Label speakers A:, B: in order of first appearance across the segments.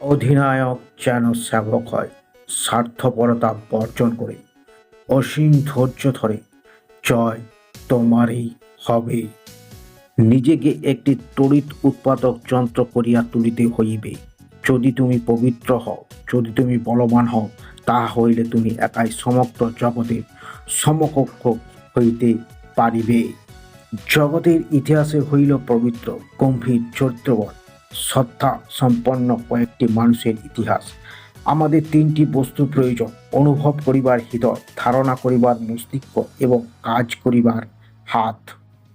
A: অধিনায়ক যেন সেবক হয় স্বার্থপরতা বর্জন করে, অসীম ধৈর্য ধরে, জয় তোমারই হবে। নিজেকে একটি তড়িৎ উৎপাদক যন্ত্র করিয়া তুলিতে হইবে। যদি তুমি পবিত্র হও, যদি তুমি বলবান হও তাহা হইলে তুমি একাই সমগ্র জগতের সমকক্ষ হইতে পারিবে। জগতের ইতিহাসে হইল পবিত্র, গম্ভীর চরিত্রবন শ্রদ্ধা সম্পন্ন কয়েকটি মানুষের ইতিহাস। আমাদের তিনটি বস্তু প্রয়োজন, অনুভব করিবার হৃদয়, ধারণা করিবার মস্তিষ্ক এবং কাজ করিবার হাত।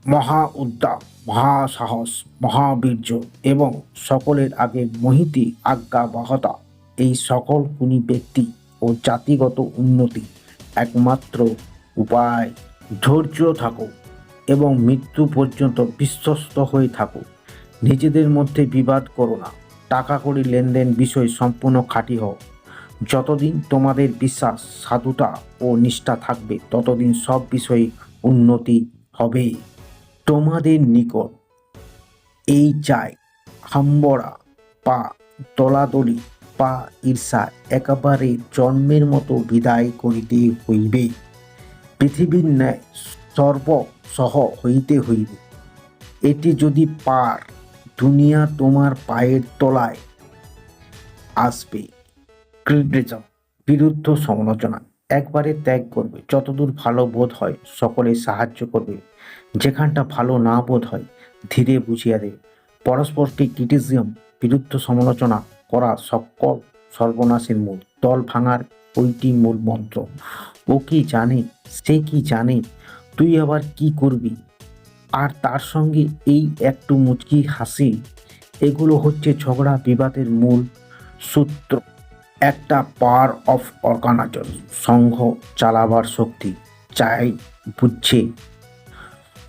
A: মহা উদ্যম মহা সাহস মহাবীর্য এবং সকলের আগে মহিতি আজ্ঞাবহতা এই সকল গুণী ব্যক্তি ও জাতিগত উন্নতি একমাত্র উপায়। ধৈর্য থাকো এবং মৃত্যু পর্যন্ত বিশ্বস্ত হয়ে থাকো। নিজেদের মধ্যে বিবাদ করো না। টাকা কড়ি লেনদেন বিষয় সম্পূর্ণ খাঁটি হও। যতদিন তোমাদের বিশ্বাস, সাধুতা ও নিষ্ঠা থাকবে, ততদিন সব বিষয়ে উন্নতি হবে। তোমাদের নিকট এই চাই হাম্বরা পা দলাদলি পা, ঈর্ষা একেবারে জন্মের মতো বিদায় করিতে হইবে। পৃথিবীর ন্যায় সর্বসহ হইতে হইবে। এটি যদি পার দুনিয়া তোমার পায়ের তলায় আসবে। ক্রিটিজম বিরুদ্ধ সমালোচনা, একবারে ত্যাগ করবে। যতদূর ভালো বোধ হয়, সকলে সাহায্য করবে। যেখানটা ভালো না বোধ হয়, ধীরে বুঝিয়া দেবে। পরস্পরকে ক্রিটিজম বিরুদ্ধ সমালোচনা করা সকল সর্বনাশের মূল। দল ভাঙার ওইটি মূল মন্ত্র। ও কি জানে, সে কি জানে, তুই আবার কি করবি? আর তার সঙ্গে এই একটু মুচকি হাসি, এগুলো হচ্ছে ঝগড়া বিবাদের মূল সূত্র। একটা পাওয়ার অফ অর্গানাইজেশন সংঘ চালাবার শক্তি চাই বুঝছে।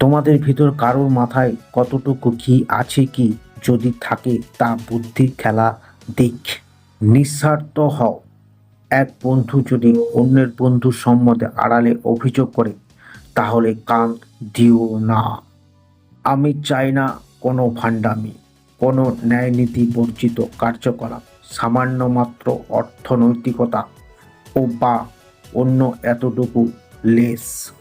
A: তোমাদের ভিতর কারোর মাথায় কতটুকু কি আছে কি যদি থাকে তা বুদ্ধির খেলা দিক। নিঃস্বার্থ হও। এক বন্ধু যদি অন্যের বন্ধুর সম্বন্ধে আড়ালে অভিযোগ করে, তাহলে কান দিও না। আমি চাই না কোনো ভাণ্ডামি কোনো ন্যায়নীতি বর্জিত কার্যকলাপ, সামান্য মাত্র অর্থনৈতিকতা, ও বা অন্য এতটুকু লেস।